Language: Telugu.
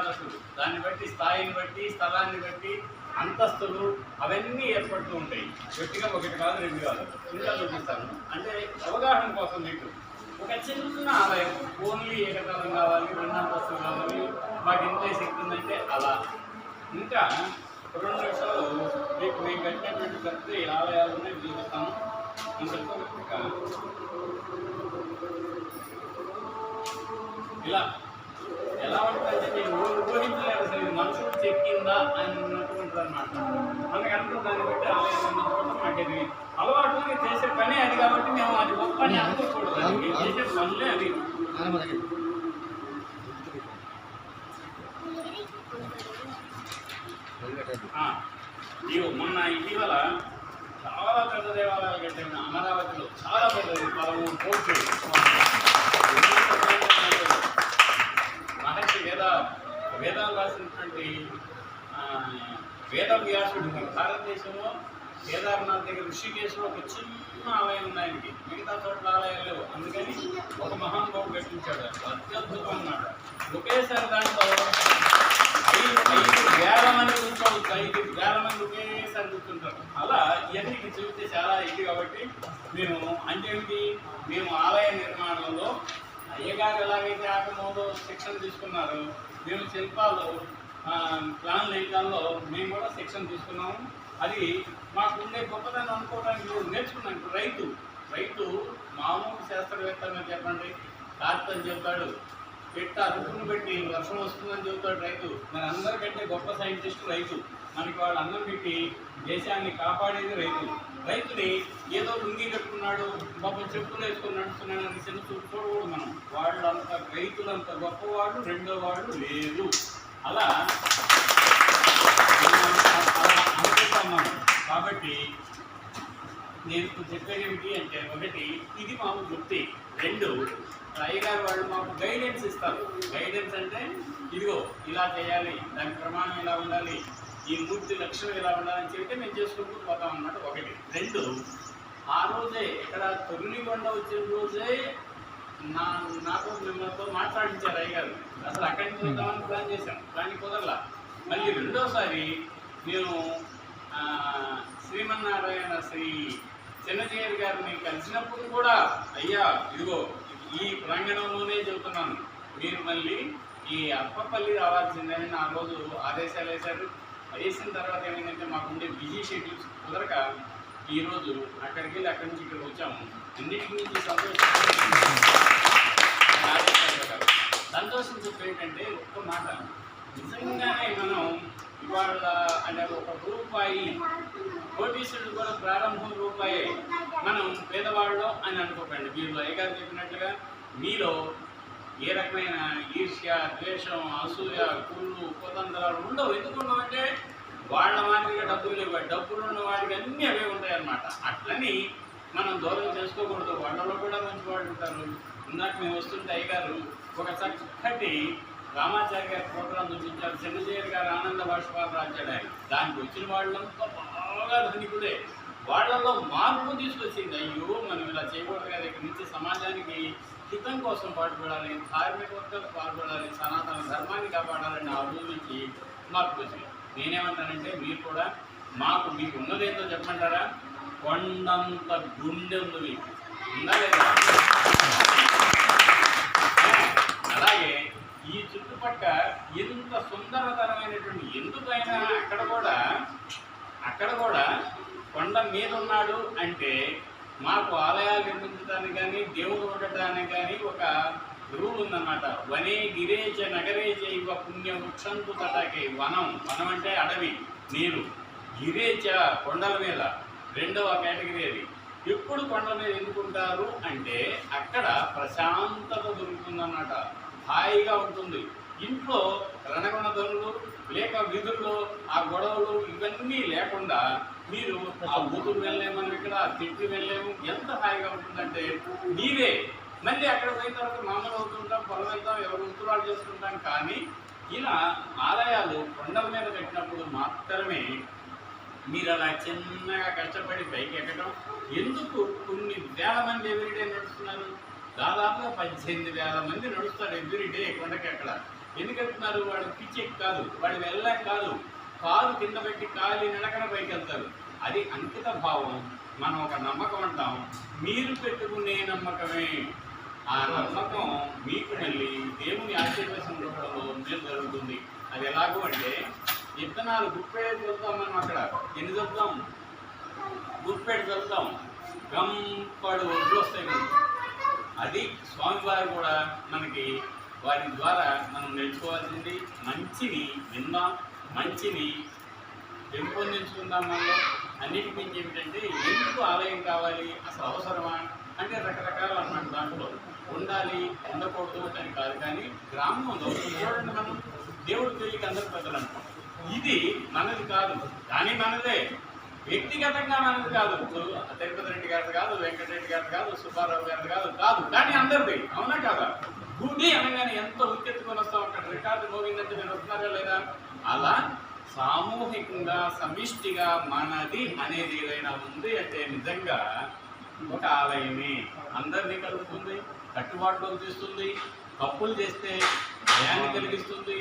మర్యాదలు దాన్ని బట్టి స్థాయిని బట్టి స్థలాన్ని బట్టి అంతస్తులు అవన్నీ ఏర్పడుతూ ఉంటాయి. గట్టిగా ఒకటి కాదు రెండు కాదు. ఇంకా చూపిస్తాను. అంటే అవగాహన కోసం మీకు ఒక చిన్న ఆలయం ఓన్లీ ఏకకాలం కావాలి రెండు అంతస్తులు కావాలి మాకు ఇంత శక్తి ఉందంటే అలా. ఇంకా రెండు నిమిషాలు మీకు మేము కట్టినటువంటి ప్రతి ఆలయాలు ఉన్నాయి చూపిస్తాను. ఇంతతో ఇలా ఇది మనుషులు చెక్కిందా అన్నటువంటి అనమాట మనకి అనుకున్న దాన్ని బట్టి ఆలయం అలవాటుగా చేసే పని అది కాబట్టి మేము అది గొప్ప అని అనుకోకూడదు. చేసే పనులే అది. మొన్న ఇటీవల చాలా పెద్ద దేవాలయాలు కట్టిన అమరావతిలో చాలా పెద్దది పదమూడు కోట్లు మహర్షి వేద ఉన్నటువంటి రాసినటువంటి వేద భారతదేశంలో కేదార్నాథ్ దగ్గర ఋషికేశ్లో ఒక చిన్న ఆలయం ఉంది ఆయనకి మిగతా చోట్ల ఆలయాలు లేవు. అందుకని ఒక మహానుభావుడు కట్టించాడు. అత్యద్భుతం అన్నాడు ఒకేసారి దాంట్లో ఐదు వేల మంది కూర్చోవచ్చు ఐదు వేల మంది ఒకేసారి కూర్చుంటారు. అలా ఇవన్నీ మీకు చూస్తే చాలా ఇది కాబట్టి మేము అంటే మేము ఆలయ నిర్మాణంలో అయ్యగారు ఎలాగైతే ఆటమోదో శిక్షణ తీసుకున్నారు మేము శిల్పాలు ప్లాన్ వేయడాల్లో మేము కూడా శిక్షణ తీసుకున్నాము. అది మాకు ఉండే గొప్పతనం అనుకోవడానికి నేర్చుకున్నాం ఇప్పుడు రైతు. రైతు మామూలు శాస్త్రవేత్త చెప్పండి. కార్తని చెప్తాడు. పెట్ట అదుపును పెట్టి వర్షం వస్తుందని చెబుతాడు రైతు. మన అందరికంటే గొప్ప సైంటిస్ట్ రైతు. మనకి వాళ్ళు అన్నం పెట్టి దేశాన్ని కాపాడేది రైతు. రైతుని ఏదో లుంగి కట్టుకున్నాడు పాపం చెప్పులు వేసుకొని నడుస్తున్నాడు అని చిన్న చూపు చూడకూడదు మనం. వాళ్ళంత రైతులంత గొప్పవాళ్ళు రెండో వాళ్ళు లేదు అలా అలా కాబట్టి నేను చెప్పేది ఏమిటి అంటే ఒకటి ఇది మాకు వృత్తి రెండు అయ్యగారు వాళ్ళు మాకు గైడెన్స్ ఇస్తారు. గైడెన్స్ అంటే ఇదిగో ఇలా చేయాలి దాని ప్రమాణం ఇలా ఉండాలి ఈ మూర్తి లక్ష్యం ఇలా ఉండాలని చెప్తే మేము చేసుకుంటూ పోతాం అన్నమాట ఒకటి. రెండు ఆ రోజే ఇక్కడ తొలిగొండ వచ్చిన రోజే నా నాతో మిమ్మల్తో మాట్లాడించారు అయ్యగారు. అసలు అక్కడి నుంచి వద్దామని ప్లాన్ చేశాం. కానీ కుదరలా. మళ్ళీ రెండోసారి నేను శ్రీమన్నారాయణ శ్రీ చిన్నజీయర్ గారిని కలిసినప్పుడు కూడా అయ్యా ఇదిగో ఈ ప్రాంగణంలోనే చెబుతున్నాను. మీరు మళ్ళీ ఈ అప్పపల్లి రావాల్సిందని ఆ రోజు ఆదేశాలు వేశారు. వేసిన తర్వాత ఏమైందంటే మాకుండే బిజీ షెడ్యూల్స్ కుదరక ఈరోజు అక్కడికి వెళ్ళి అక్కడి నుంచి ఇక్కడికి వచ్చాము. అన్నిటి నుంచి సంతోషం సంతోషం ఏంటంటే ఒక్క మాట. నిజంగానే మనం ఇవాళ అంటే ఒక రూపాయి కోటీశ్వరుడు కూడా ప్రారంభం రూపాయి మనం పేదవాళ్ళు అని అనుకోకండి. మీరు అయ్యగారు చెప్పినట్లుగా మీలో ఏ రకమైన ఈర్ష్య ద్వేషం అసూయ కుళ్ళు కుతంత్రాలు ఉండవు. ఎందుకు వాళ్ళ మాదిరిగా డబ్బులు లేవు. డబ్బులు ఉన్న వాడికి అన్నీ అవే ఉంటాయన్నమాట. అట్లని మనం దూరం చేసుకోకూడదు. వాళ్ళలో కూడా మంచి వాళ్ళు ఉంటారు. ఇందాక మేము వస్తుంటే అయ్యగారు ఒక చక్కటి రామాచారి గారి ప్రోగ్రాం చూపించారు చంద్రశేఖర్ గారు ఆనంద బాష్పాలు రాశాడు ఆయన. దానికి వచ్చిన వాళ్ళంతా బాగా ధనికుడే వాళ్ళలో మార్పు తీసుకొచ్చింది. అయ్యో మనం ఇలా చేయకూడదు కదా. ఇక్కడ నుంచి సమాజానికి హితం కోసం పాటుపడాలి ధార్మిక వర్గాలు పాల్పడాలి సనాతన ధర్మాన్ని కాపాడాలని ఆ రోజు నుంచి మార్పు వచ్చింది. నేనేమంటానంటే మీరు కూడా మాకు మీకు ఉన్నదేందో చెప్పమంటారా? కొండంత గుండె ఉంది మీకు. ఉందా లేదా అలాగే ఈ చుట్టుపక్కల ఎంత సుందరతరమైనటువంటి ఎందుకైనా అక్కడ కూడా అక్కడ కూడా కొండ మీద ఉన్నాడు అంటే మాకు ఆలయాలు నిర్మించడానికి కానీ దేవుడు ఉండటానికి కానీ ఒక రూల్ ఉందన్నమాట. వనే గిరేచ నగరేచ ఇవ పుణ్య వృక్షంతు తటాకే వనం. వనం అంటే అడవి నీరు. గిరేచ కొండల మీద రెండవ కేటగిరీ అది. ఎప్పుడు కొండల మీద ఎందుకుంటారు అంటే అక్కడ ప్రశాంతత దొరుకుతుందన్నమాట. హాయిగా ఉంటుంది. ఇంట్లో రణగొణ ధనులు లేక విధుల్లో ఆ గొడవలు ఇవన్నీ లేకుండా మీరు ఆ ఊరు వెళ్ళలేమని ఇక్కడ తిట్టి వెళ్ళలేము. ఎంత హాయిగా ఉంటుందంటే మీరే. మళ్ళీ అక్కడ పోయిన తర్వాత మామూలు అవుతుంటాం పొలం వెళ్తాం ఎవరు ఉత్తరాలు చేసుకుంటాం కానీ ఇలా ఆలయాలు కొండల మీద పెట్టినప్పుడు మాత్రమే మీరు అలా చిన్నగా కష్టపడి పైకి ఎక్కడం ఎందుకు కొన్ని వేల మంది ఎవ్రీడే నడుస్తున్నారు? దాదాపుగా పద్దెనిమిది వేల మంది నడుస్తారు ఎవ్రీడే కొండకి ఎక్కడ ఎందుకంటున్నారు? వాడు పిచ్చి కాదు. వాడు వెళ్ళలేక కాదు. కాలు కింద పెట్టి కాలి నడకన పైకి వెళ్తారు అది అంకిత భావం. మనం ఒక నమ్మకం అంటాం. మీరు పెట్టుకునే నమ్మకమే. ఆ నమ్మకం మీకు మళ్ళీ దేవుని ఆశీర్వచనంలో మేలు జరుగుతుంది. అది ఎలాగో అంటే విత్తనాలు గుప్పేది చదువుతాం మనం అక్కడ. ఎన్ని చదువుతాం గుప్పెడు చదువుతాం గంపడు ఒడ్లు వస్తాయి అది స్వామివారు కూడా మనకి వారి ద్వారా మనం నేర్చుకోవాల్సింది మంచిని విందాం మంచిని పెంపొందించుకుందాం మనలో అన్నిటి మించి ఏమిటంటే ఎందుకు ఆలయం కావాలి? అసలు అవసరమా? అంటే రకరకాల అన్నమాట దాంట్లో. ఉండాలి ఉండకూడదు అని కాదు కానీ గ్రామంలో చూడండి మనం. దేవుడి పెళ్ళికి అందరు పెద్దలు అంటాం ఇది మనది కాదు. కానీ మనదే. వ్యక్తిగతంగా మనది కాదు. తిరుపతి రెడ్డి గారిది కాదు వెంకటరెడ్డి గారిది కాదు సుబ్బారావు గారిది కాదు. కాదు. కానీ అందరిది. అవునా కాదా? గుడి అనగానే ఎంత ఉక్కెత్తుకొని వస్తాం అక్కడ రికార్డు మోగిందంటే మీరు వస్తున్నారా లేదా? అలా సామూహికంగా సమిష్టిగా మనది అనేది ఏదైనా ఉంది అంటే నిజంగా ఒక ఆలయమే. అందరినీ కలుపుతుంది కట్టుబాటులోకి తీస్తుంది తప్పులు చేస్తే భయాన్ని కలిగిస్తుంది.